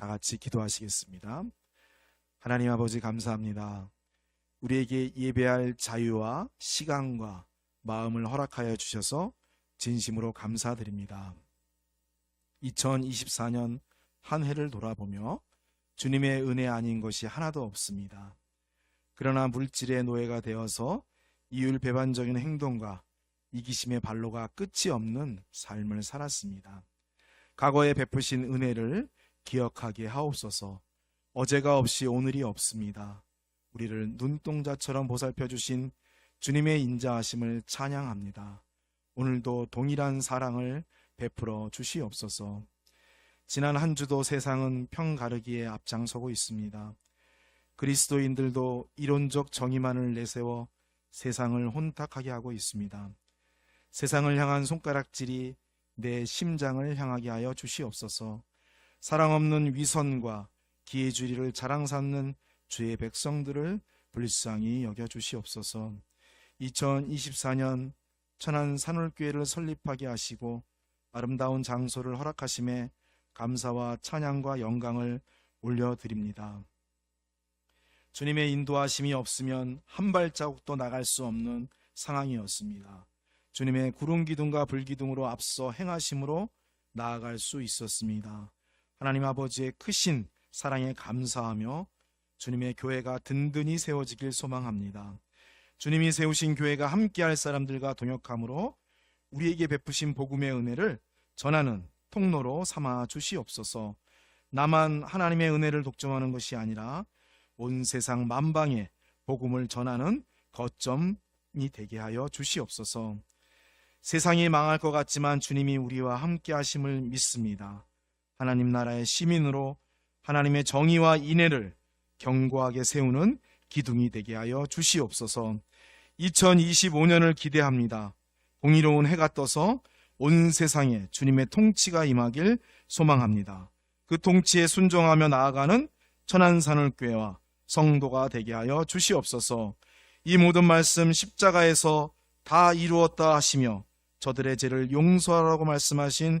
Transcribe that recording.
다 같이 기도하시겠습니다. 하나님 아버지 감사합니다. 우리에게 예배할 자유와 시간과 마음을 허락하여 주셔서 진심으로 감사드립니다. 2024년 한 해를 돌아보며 주님의 은혜 아닌 것이 하나도 없습니다. 그러나 물질의 노예가 되어서 이율 배반적인 행동과 이기심의 발로가 끝이 없는 삶을 살았습니다. 과거에 베푸신 은혜를 기억하게 하옵소서. 어제가 없이 오늘이 없습니다. 우리를 눈동자처럼 보살펴 주신 주님의 인자하심을 찬양합니다. 오늘도 동일한 사랑을 베풀어 주시옵소서. 지난 한 주도 세상은 평가르기에 앞장서고 있습니다. 그리스도인들도 이론적 정의만을 내세워 세상을 혼탁하게 하고 있습니다. 세상을 향한 손가락질이 내 심장을 향하게 하여 주시옵소서. 사랑 없는 위선과 기회주의를 자랑 삼는 주의 백성들을 불쌍히 여겨 주시옵소서. 2024년 천안 산울교회를 설립하게 하시고 아름다운 장소를 허락하심에 감사와 찬양과 영광을 올려드립니다. 주님의 인도하심이 없으면 한 발자국도 나갈 수 없는 상황이었습니다. 주님의 구름 기둥과 불 기둥으로 앞서 행하심으로 나아갈 수 있었습니다. 하나님 아버지의 크신 사랑에 감사하며 주님의 교회가 든든히 세워지길 소망합니다. 주님이 세우신 교회가 함께할 사람들과 동역함으로 우리에게 베푸신 복음의 은혜를 전하는 통로로 삼아 주시옵소서. 나만 하나님의 은혜를 독점하는 것이 아니라 온 세상 만방에 복음을 전하는 거점이 되게 하여 주시옵소서. 세상이 망할 것 같지만 주님이 우리와 함께 하심을 믿습니다. 하나님 나라의 시민으로 하나님의 정의와 인애를 견고하게 세우는 기둥이 되게 하여 주시옵소서. 2025년을 기대합니다. 공의로운 해가 떠서 온 세상에 주님의 통치가 임하길 소망합니다. 그 통치에 순종하며 나아가는 천안산울교회와 성도가 되게 하여 주시옵소서. 이 모든 말씀 십자가에서 다 이루었다 하시며 저들의 죄를 용서하라고 말씀하신